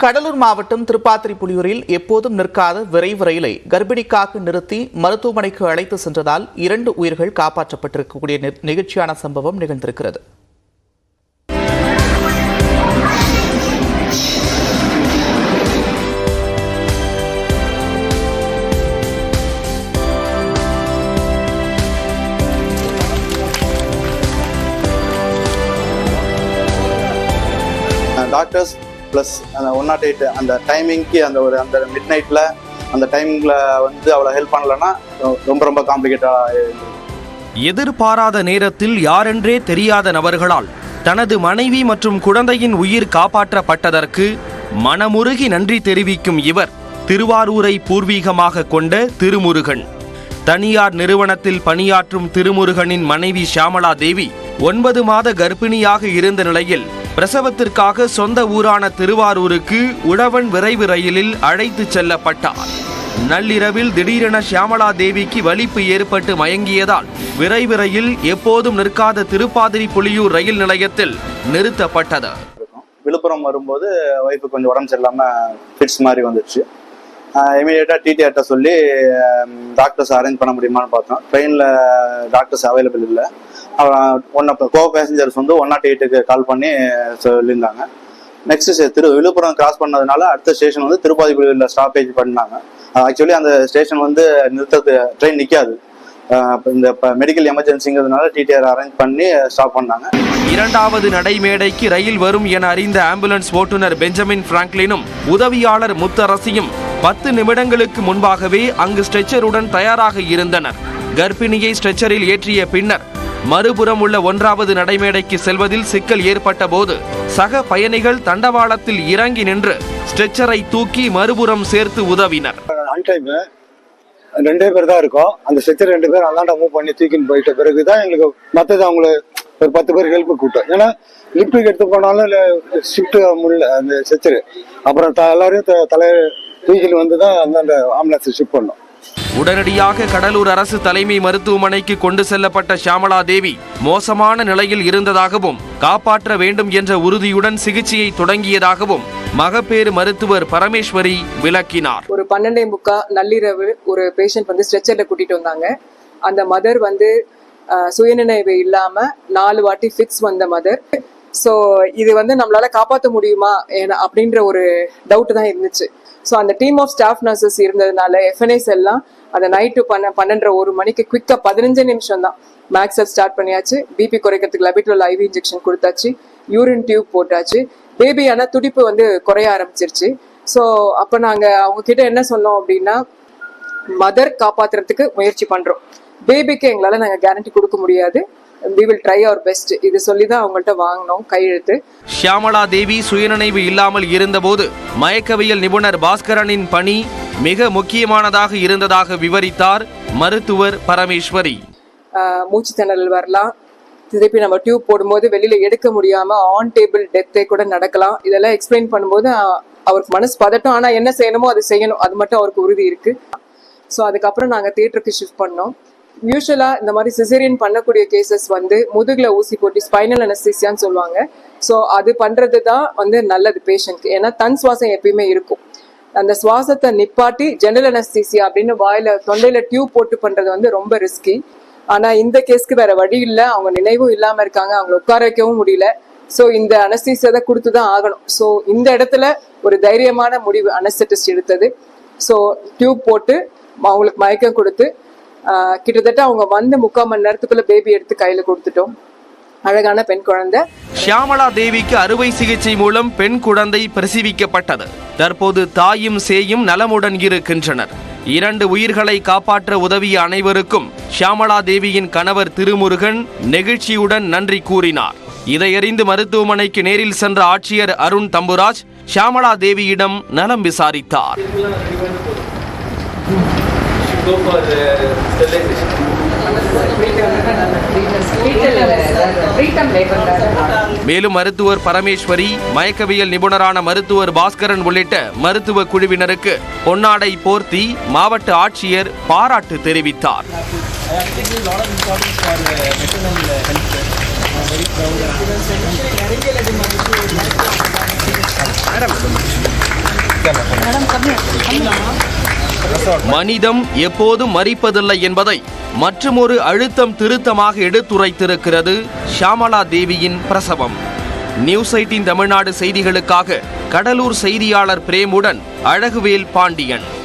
கடலூர் மாவட்டம் திருப்பாத்திரி புலியூரில் எப்போதும் நிற்காத விரைவு ரயிலை கர்ப்பிணிக்காக நிறுத்தி மருத்துவமனைக்கு அழைத்து சென்றதால் இரண்டு உயிர்கள் காப்பாற்றப்பட்டிருக்கக்கூடிய நிகழ்ச்சியான சம்பவம் நிகழ்ந்திருக்கிறது. டாக்டர்ஸ் ப்ளஸ் அந்த ஒன் நாட் எயிட் அந்த டைமிங்க்கு அந்த ஒரு அந்த மிட் நைட்டில் அந்த டைமிங்கில் வந்து அவ்வளோ ஹெல்ப் பண்ணலன்னா ரொம்ப ரொம்ப காம்ப்ளிகேட்டாக எதிர்பாராத நேரத்தில் யாரென்றே தெரியாத நபர்களால் தனது மனைவி மற்றும் குழந்தையின் உயிர் காப்பாற்றப்பட்டதற்கு மனமுருகி நன்றி தெரிவிக்கும் இவர் திருவாரூரை பூர்வீகமாக கொண்ட திருமுருகன். தனியார் நிறுவனத்தில் பணியாற்றும் திருமுருகனின் மனைவி ஷியாமலா தேவி ஒன்பது மாத கர்ப்பிணியாக இருந்த நிலையில் பிரசவத்திற்காக சொந்த ஊரான திருவாரூருக்கு உழவன் விரைவு ரயிலில் அழைத்து செல்லப்பட்டார் நள்ளிரவில் திடீரென சியாமலா தேவிக்கு வலிப்பு ஏற்பட்டு மயங்கியதால் விரைவு ரயில் எப்போதும் நிற்காத திருப்பாதிரி புலியூர் ரயில் நிலையத்தில் நிறுத்தப்பட்டது. இருக்கும் விழுப்புரம் வரும்போது ஒய்ஃபு கொஞ்சம் உடம்பு சரியில்லாமல் ஃபிட்ஸ் மாதிரி வந்துடுச்சு இமீடியட்டாக டிடிஆர்ட்ட சொல்லி டாக்டர்ஸ் அரேஞ்ச் பண்ண முடியுமான்னு பார்த்தோம். ட்ரெயினில் டாக்டர்ஸ் அவைலபிள் இல்லை. ஒன் கோ பேசஞ்சர்ஸ் வந்து ஒன் நாட் எயிட்டுக்கு கால் பண்ணி சொல்லியிருந்தாங்க. நெக்ஸ்ட் திரு விழுப்புரம் கிராஸ் பண்ணதுனால அடுத்த ஸ்டேஷன் வந்து திருப்பாதிக்குடியில் ஸ்டாப்பேஜ் பண்ணாங்க. ஆக்சுவலி அந்த ஸ்டேஷன் வந்து நிறுத்தது ட்ரெயின் நிற்காது இந்த மெடிக்கல் எமர்ஜென்சிங்கிறதுனால டிடிஆர் அரேஞ்ச் பண்ணி ஸ்டாப் பண்ணாங்க. இரண்டாவது நடைமேடைக்கு ரயில் வரும் என அறிந்த ஆம்புலன்ஸ் ஓட்டுநர் பெஞ்சமின் பிராங்க்லினும் உதவியாளர் முத்தரசியும் பத்து நிமிடங்களுக்கு முன்பாகவே அங்கு ஸ்ட்ரெச்சருடன் தயாராக இருந்தனர். கர்ப்பிணியை ஸ்ட்ரெச்சரில் ஏற்றிய பின்னர் மறுபுறம் உள்ள ஒன்றாவது நடைமேடைக்கு செல்வதில் சிக்கல் ஏற்பட்ட போது சக பயணிகள் தண்டவாளத்தில் இறங்கி நின்று ஸ்ட்ரெச்சரை தூக்கி மறுபுறம் சேர்த்து உதவினர். ரெண்டே பேர் தான் இருக்கோம். அந்த ஸ்ட்ரெச்சர் ரெண்டு பேர் அந்தாண்ட மூவ் பண்ணி தூக்கின்னு போயிட்ட பிறகு தான் எங்களுக்கு மற்றது அவங்கள ஒரு பத்து பேர் ஹெல்ப் கூட்டம். ஏன்னா லிப்டுக்கு எடுத்து போனாலும் ஷிஃப்ட் முடியல அந்த ஸ்ட்ரெச்சரு. அப்புறம் த- எல்லாரையும் த- தலை தூக்கின்னு வந்து தான் அந்தாண்ட ஆம்புலன்ஸ் ஷிஃப்ட் பண்ணோம். உடனடியாக கடலூர் அரசு தலைமை மருத்துவமனைக்கு கொண்டு செல்லப்பட்ட ஷியாமலா தேவி மோசமான நிலையில் இருந்ததாகவும் காப்பாற்ற வேண்டும் என்ற உறுதியுடன் சிகிச்சையை தொடங்கியதாகவும் மகப்பேறு மருத்துவர் பரமேஸ்வரி விளக்கினார். ஒரு பன்னெண்டே முக்கா நள்ளிரவு ஒரு பேஷண்ட் வந்து ஸ்ட்ரெச்சர்ல கூட்டிட்டு வந்தாங்க. அந்த மதர் வந்து சுயநினைவு இல்லாம நாலு வாட்டி ஃபிக்ஸ் வந்த மதர் ஸோ இது வந்து நம்மளால காப்பாற்ற முடியுமா? ஏன்னா- அப்படின்ற ஒரு டவுட் தான் இருந்துச்சு. ஸோ அந்த டீம் ஆஃப் ஸ்டாஃப் நர்சஸ் இருந்ததுனால எஃப்என்எஸ் எல்லாம் அந்த நைட்டு பண்ண பன்னெண்டரை ஒரு மணிக்கு குவிக்கா பதினஞ்சு நிமிஷம் தான். மேக்ஸை ஸ்டார்ட் பண்ணியாச்சு. பிபி குறைக்கிறதுக்கு லெபிட்ரோல் ஐவி இன்ஜெக்ஷன் கொடுத்தாச்சு. யூரின் டியூப் போட்டாச்சு. பேபி ஆனால் துடிப்பு வந்து குறைய ஆரம்பிச்சிருச்சு. ஸோ அப்போ நாங்கள் அவங்க கிட்ட என்ன சொன்னோம் அப்படின்னா மதர் காப்பாத்துறதுக்கு முயற்சி பண்ணுறோம் பேபிக்கு எங்களால் நாங்கள் கேரண்டி கொடுக்க முடியாது. We will try our best இது சொல்லி தான் அவங்கள்ட்ட வாங்கினோம் கையெழுத்து. ஷியாமளா தேவி சுயநினைவு இல்லாமல் இருந்தபோது மயக்கவியல் நிபுணர் பாஸ்கரனின் பணி மிக முக்கியமானதாக இருந்ததாக விவரித்தார் மருத்துவர் பரமேஸ்வரி. மூச்சு திணறல் வரலாம். திருப்பி நம்ம டியூப் போடும்போது வெளியில எடுக்க முடியாம ஆன் டேபிள் டெத்தே கூட நடக்கலாம். இதெல்லாம் எக்ஸ்பிளைன் பண்ணும்போது அவருக்கு மனசு பதட்டம். ஆனா என்ன செய்யணுமோ அது செய்யணும். அது மட்டும் அவருக்கு உறுதி இருக்கு. ஸோ அதுக்கப்புறம் நாங்கள் தியேட்டருக்கு ஷிஃப்ட் பண்ணோம். யூஸ்வலாக இந்த மாதிரி சிசேரியன் பண்ணக்கூடிய கேசஸ் வந்து முதுகில் ஊசி போட்டு ஸ்பைனல் அனஸ்தீசியான்னு சொல்லுவாங்க. ஸோ அது பண்ணுறது தான் வந்து நல்லது பேஷண்ட்க்கு ஏன்னா தன் சுவாசம் எப்பயுமே இருக்கும். அந்த சுவாசத்தை நிப்பாட்டி ஜெனரல் அனஸ்தீசியா அப்படின்னு வாயில் தொண்டையில் டியூப் போட்டு பண்ணுறது வந்து ரொம்ப ரிஸ்கி ஆனால் இந்த கேஸ்க்கு வேற வழி இல்லை. அவங்க நினைவும் இல்லாமல் இருக்காங்க. அவங்கள உட்கார வைக்கவும் முடியல. ஸோ இந்த அனஸ்தீசியா தான் கொடுத்து தான் ஆகணும். ஸோ இந்த இடத்துல ஒரு தைரியமான முடிவு அனஸ்தட்டிஸ்ட் எடுத்தது. ஸோ டியூப் போட்டு அவங்களுக்கு மயக்கம் கொடுத்து கிட்டத்தட்ட அவங்க வந்து முக்கால் மணி நேரத்துக்குள்ள பேபி எடுத்து கையில கொடுத்துட்டோம். அழகான பெண் குழந்தை. ஷியாமலா தேவிக்கு அறுவை சிகிச்சை மூலம் பெண் குழந்தை பிரசவிக்கப்பட்டது. தற்போது தாயும் சேயும் நலமுடன் இருக்கின்றனர். இரண்டு உயிர்களை காப்பாற்ற உதவிய அனைவருக்கும் ஷியாமலா தேவியின் கணவர் திருமுருகன் நெகிழ்ச்சியுடன் நன்றி கூறினார். இதையறிந்து மருத்துவமனைக்கு நேரில் சென்ற ஆட்சியர் அருண் தம்புராஜ் ஷியாமலா தேவியிடம் நலம் விசாரித்தார். மேலும் மருத்துவர் பரமேஸ்வரி மயக்கவியல் நிபுணரான மருத்துவர் பாஸ்கரன் உள்ளிட்ட மருத்துவ குழுவினருக்கு பொன்னாடை போர்த்தி மாவட்ட ஆட்சியர் பாராட்டு தெரிவித்தார். Madam, மனிதம் எப்போதும் மறிப்பதில்லை என்பதை மற்றுமொரு அழுத்தம் திருத்தமாக எடுத்துரைத்திருக்கிறது ஷியாமலா தேவியின் பிரசவம். நியூஸ் எயிட்டின் தமிழ்நாடு செய்திகளுக்காக கடலூர் செய்தியாளர் பிரேமுடன் அழகுவேல் பாண்டியன்.